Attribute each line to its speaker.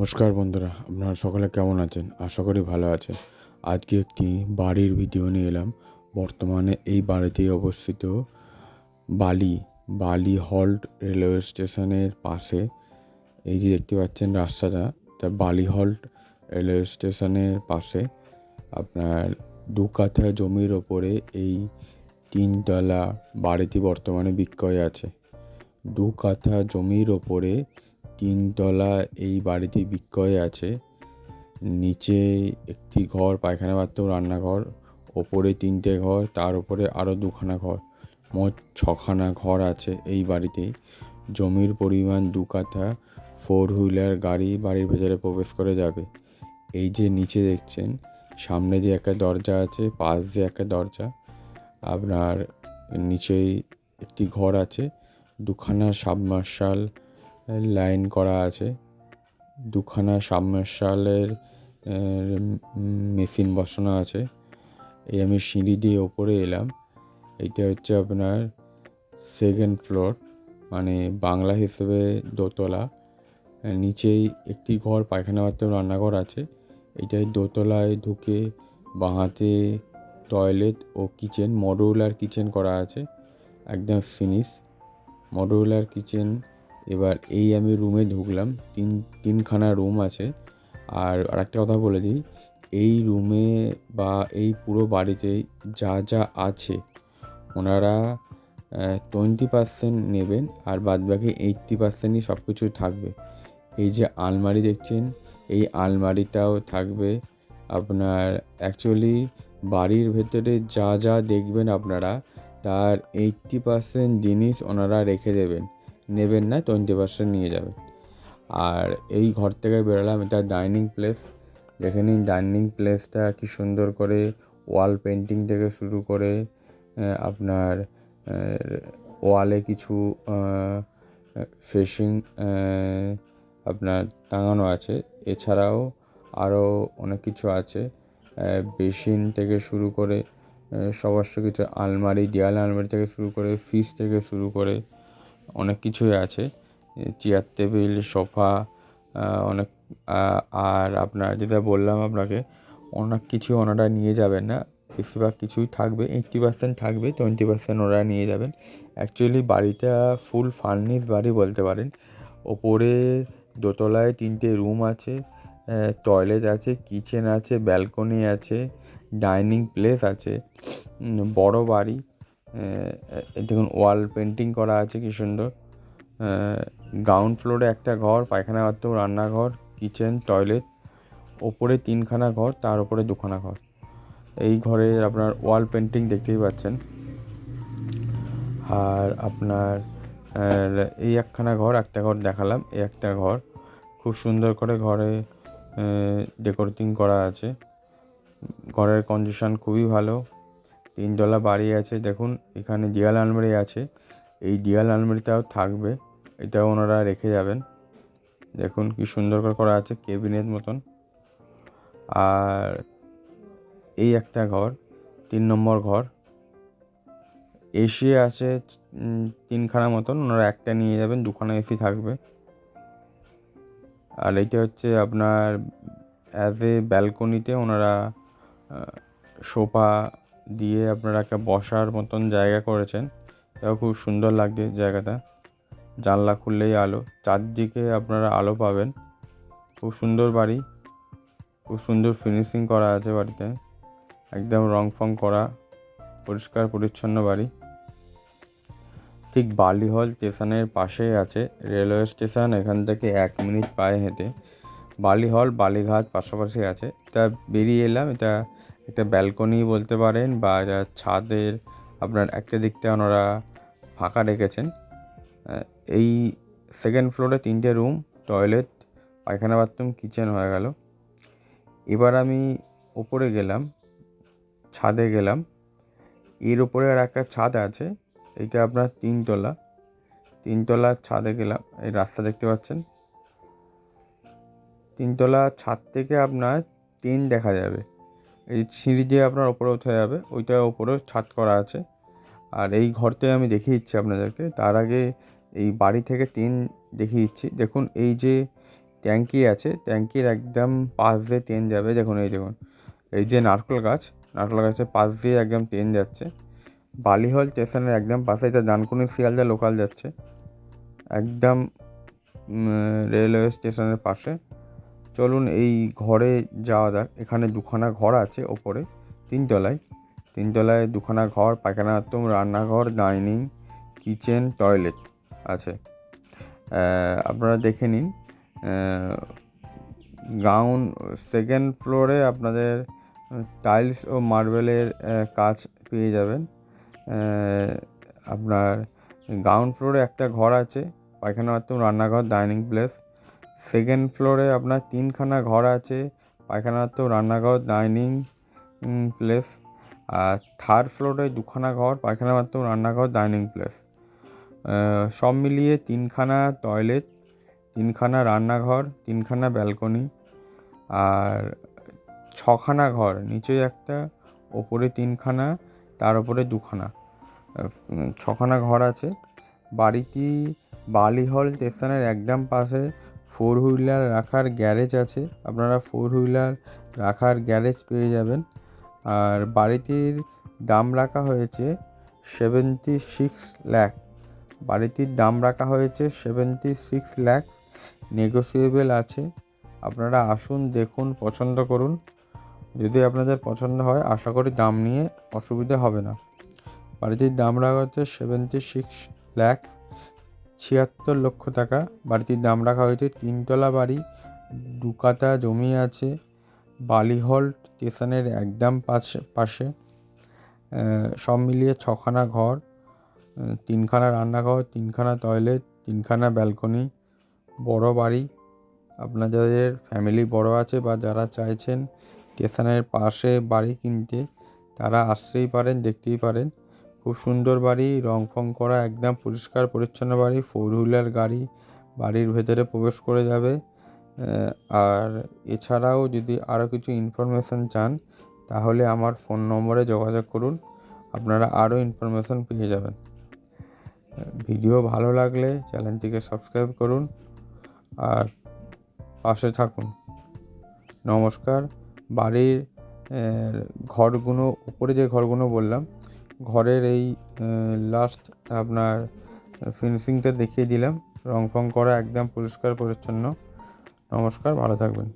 Speaker 1: নমস্কার বন্ধুরা, আপনারা সকলে কেমন আছেন? আশা করি ভালো আছেন। আজকে একটি বাড়ির ভিডিও নিয়ে এলাম। বর্তমানে এই বাড়িটি অবস্থিত বালি বালি হল্ট রেলওয়ে স্টেশনের পাশে। এই যে দেখতে পাচ্ছেন রাস্তাটা, তা বালি হল্ট রেলওয়ে স্টেশনের পাশে। আপনার দু কাঠা জমির ওপরে এই তিনতলা বাড়িটি বর্তমানে বিক্রয় আছে। দু জমির ওপরে তিনতলা এই বাড়িটি বিক্রয় আছে। নিচে একটি ঘর, পায়খানা বাথরুম, রান্নাঘর, ওপরে তিনটে ঘর, তার উপরে আরও দুখানা ঘর, মোট ছখানা ঘর আছে এই বাড়িতেই জমির পরিমাণ দু কাঠা ফোর হুইলার গাড়ি বাড়ির ভেতরে প্রবেশ করে যাবে। এই যে নিচে দেখছেন, সামনে যে একটা দরজা আছে, পাশ দিয়ে একটা দরজা, আপনার নিচেই একটি ঘর আছে, দুখানা সাবমার্শাল লাইন করা আছে। দুখানা সাবমার্শালের মেশিন বসানো আছে। এই আমি সিঁড়ি দিয়ে ওপরে এলাম। এইটা হচ্ছে আপনার সেকেন্ড ফ্লোর মানে বাংলা হিসেবে দোতলা। নিচেই একটি ঘর, পায়খানা বাথরুম, রান্নাঘর আছে। এটাই দোতলায় ঢুকে বাঁহাতে টয়লেট ও কিচেন মডুলার কিচেন করা আছে। একদম ফিনিশ মডুলার কিচেন এবার এই আমি রুমে ঢুকলাম, তিন, তিনখানা রুম আছে। আর আরেকটা কথা বলে দিই, এই রুমে বা এই পুরো বাড়িতে যা যা আছে, ওনারা টোয়েন্টি পার্সেন্ট নেবেন আর বাদ বাকি এইট্টি পার্সেন্টই সব কিছু থাকবে। এই যে আলমারি দেখছেন, এই আলমারিটাও থাকবে। আপনার অ্যাকচুয়ালি বাড়ির ভেতরে যা যা দেখবেন আপনারা, তার এইট্টি পার্সেন্ট জিনিস ওনারা রেখে দেবেন। নেবেন না, টোয়েন্টি পার্সেন্ট নিয়ে যাবেন। আর এই ঘর থেকে বেরোলাম, এটা ডাইনিং প্লেস। দেখে নিন, ডাইনিং প্লেসটা কি সুন্দর করে ওয়াল পেন্টিং থেকে শুরু করে আপনার ওয়ালে কিছু ফেসিং আপনার টাঙানো আছে। এছাড়াও আরও অনেক কিছু আছে বেসিন থেকে শুরু করে সমস্ত কিছু, আলমারি, দেয়াল আলমারি থেকে শুরু করে, ফ্রিজ থেকে শুরু করে অনেক কিছুই আছে। চেয়ার টেবিল সোফা অনেক আর আপনার যেটা বললাম আপনাকে, অনেক কিছু ওনারা নিয়ে যাবেন না। বেশিরভাগ কিছুই থাকবে এইট্টি পার্সেন্ট থাকবে টোয়েন্টি পার্সেন্ট ওনারা নিয়ে যাবেন। অ্যাকচুয়ালি বাড়িটা ফুল ফার্নিশ বাড়ি বলতে পারেন। ওপরে দোতলায় তিনটে রুম আছে টয়লেট আছে কিচেন আছে ব্যালকনি আছে ডাইনিং প্লেস আছে। বড় বাড়ি। দেখুন ওয়াল পেন্টিং করা আছে, কি সুন্দর। গ্রাউন্ড ফ্লোরে একটা ঘর, পায়খানা বাথরুম রান্নাঘর কিচেন টয়লেট ওপরে তিনখানা ঘর, তার উপরে দুখানা ঘর। এই ঘরে আপনার ওয়াল পেন্টিং দেখতেই পাচ্ছেন। আর আপনার এই একখানা ঘর, একটা ঘর দেখালাম, এই একটা ঘর। খুব সুন্দর করে ঘরে ডেকোরেটিং করা আছে। ঘরের কন্ডিশন খুবই ভালো। তিনতলা বাড়ি আছে, দেখুন, এখানে দিয়াল আলমারি আছে, এই দিয়াল আলমারিটাও থাকবে, এটাও ওনারা রেখে যাবেন। দেখুন, কি সুন্দর করে করা আছে কেবিনেট মতন। আর এই একটা ঘর, তিন নম্বর ঘর। এসি আছে তিনখানা মতন, ওনারা একটা নিয়ে যাবেন, দুখানা এসি থাকবে। আর এইটা হচ্ছে আপনার অ্যাজ এ ব্যালকনিতে ওনারা সোফা দিয়ে আপনারা একটা বসার মতন জায়গা করেছেন। এটাও খুব সুন্দর লাগছে জায়গাটা। জানলা খুললেই আলো। চারদিকে আপনারা আলো পাবেন। খুব সুন্দর বাড়ি। খুব সুন্দর ফিনিশিং করা আছে বাড়িতে। একদম রং ফং করা। পরিষ্কার, পরিচ্ছন্ন বাড়ি। ঠিক বালিহল স্টেশনের পাশেই আছে রেলওয়ে স্টেশন। এখান থেকে এক মিনিট পায়ে হেঁটে। বালিহল, বালিঘাট পাশাপাশি আছে। এটা বেরিয়ে এলাম। এটা একটা ব্যালকনি বলতে পারেন বা ছাদের আপনার একটা দিকটা ওনারা ফাঁকা রেখেছেন। এই সেকেন্ড ফ্লোরে তিনটে রুম টয়লেট পায়খানা বাথরুম কিচেন হয়ে গেল। এবার আমি ওপরে গেলাম, ছাদে গেলাম। এর ওপরে আর একটা ছাদ আছে এইটা আপনার তিনতলা। তিনতলা ছাদে গেলাম, এই রাস্তা দেখতে পাচ্ছেন। তিনতলা ছাদ থেকে আপনার টিন দেখা যাবে। এই সিঁড়ি দিয়ে আপনার ওপরে উঠে যাবে ওইটা ওপরেও ছাদ করা আছে। আর এই ঘরটাই আমি দেখিয়ে দিচ্ছি আপনাদেরকে, তার আগে এই বাড়ি থেকে টিন দেখিয়ে দিচ্ছি। দেখুন, এই যে ট্যাঙ্কি আছে, ট্যাঙ্কির একদম পাশ দিয়ে ট্রেন যাবে। দেখুন, এই দেখুন, এই যে নারকেল গাছ, নারকেল গাছের পাশ দিয়ে একদম ট্রেন যাচ্ছে। বালিহল স্টেশনের একদম পাশে, এটা ডানকুনি শিয়ালদা লোকাল যাচ্ছে। একদম রেলওয়ে স্টেশনের পাশে। চলুন এই ঘরে যাওয়া যাক। এখানে দুখানা ঘর আছে ওপরে, তিনতলায়। তিনতলায় দুখানা ঘর, পায়খানা বাথরুম, রান্নাঘর, ডাইনিং, কিচেন, টয়লেট আছে। আপনারা দেখে নিন গাউন সেকেন্ড ফ্লোরে আপনাদের টাইলস ও মার্বেলের কাজ পেয়ে যাবেন। আপনার গ্রাউন্ড ফ্লোরে একটা ঘর আছে, পায়খানা বাথরুম, রান্নাঘর, ডাইনিং প্লেস। সেকেন্ড ফ্লোরে আপনার তিনখানা ঘর আছে পায়খানা বাথরুম রান্নাঘর ডাইনিং প্লেস আর থার্ড ফ্লোরে দুখানা ঘর পায়খানা বাথরুম রান্নাঘর ডাইনিং প্লেস সব মিলিয়ে তিনখানা টয়লেট তিনখানা রান্নাঘর, তিনখানা ব্যালকনি আর ছখানা ঘর, নিচে একটা, ওপরে তিনখানা, তার উপরে দুখানা। ছখানা ঘর আছে। বাড়িটি বালিহল স্টেশনের একদম পাশে ফোর হুইলার রাখার গ্যারেজ আছে। আপনারা ফোর হুইলার রাখার গ্যারেজ পেয়ে যাবেন। আর বাড়িটির দাম রাখা হয়েছে সেভেন্টি সিক্স ল্যাক বাড়িটির দাম রাখা হয়েছে সেভেন্টি সিক্স ল্যাক নেগোসিয়েবল আছে। আপনারা আসুন, দেখুন, পছন্দ করুন। যদি আপনাদের পছন্দ হয়, আশা করি দাম নিয়ে অসুবিধা হবে না। বাড়িটির দাম রাখা হচ্ছে সেভেন্টি সিক্স ল্যাক ছিয়াত্তর লক্ষ টাকা। বাড়িটির দাম রাখা হয়েছে তিনতলা বাড়ি। দু জমি আছে। বালিহল স্টেশনের একদম পাশে পাশে। সব মিলিয়ে ছখানা ঘর তিনখানা রান্নাঘর, তিনখানা টয়লেট, তিনখানা ব্যালকনি, বড় বাড়ি। আপনাদের ফ্যামিলি বড় আছে বা যারা চাইছেন স্টেশনের পাশে বাড়ি কিনতে, তারা আসতেই পারেন, দেখতেই পারেন। খুব সুন্দর বাড়ি রং ফং করা একদম পরিষ্কার, পরিচ্ছন্ন বাড়ি ফোর হুইলার গাড়ি, বাড়ির ভেতরে প্রবেশ করে যাবে। আর এছাড়াও যদি আরও কিছু ইনফরমেশান চান, তাহলে আমার ফোন নম্বরে যোগাযোগ করুন, আপনারা আরও ইনফরমেশান পেয়ে যাবেন। ভিডিও ভালো লাগলে চ্যানেলটিকে সাবস্ক্রাইব করুন, আর পাশে থাকুন। নমস্কার, বাড়ির ঘরগুলো, উপরে যে ঘরগুলো বললাম ঘরের এই লাস্ট আপনার ফিনিশিংটা দেখিয়ে দিলাম। রং ফং করা একদম পরিষ্কার পরিচ্ছন্ন নমস্কার, ভালো থাকবেন।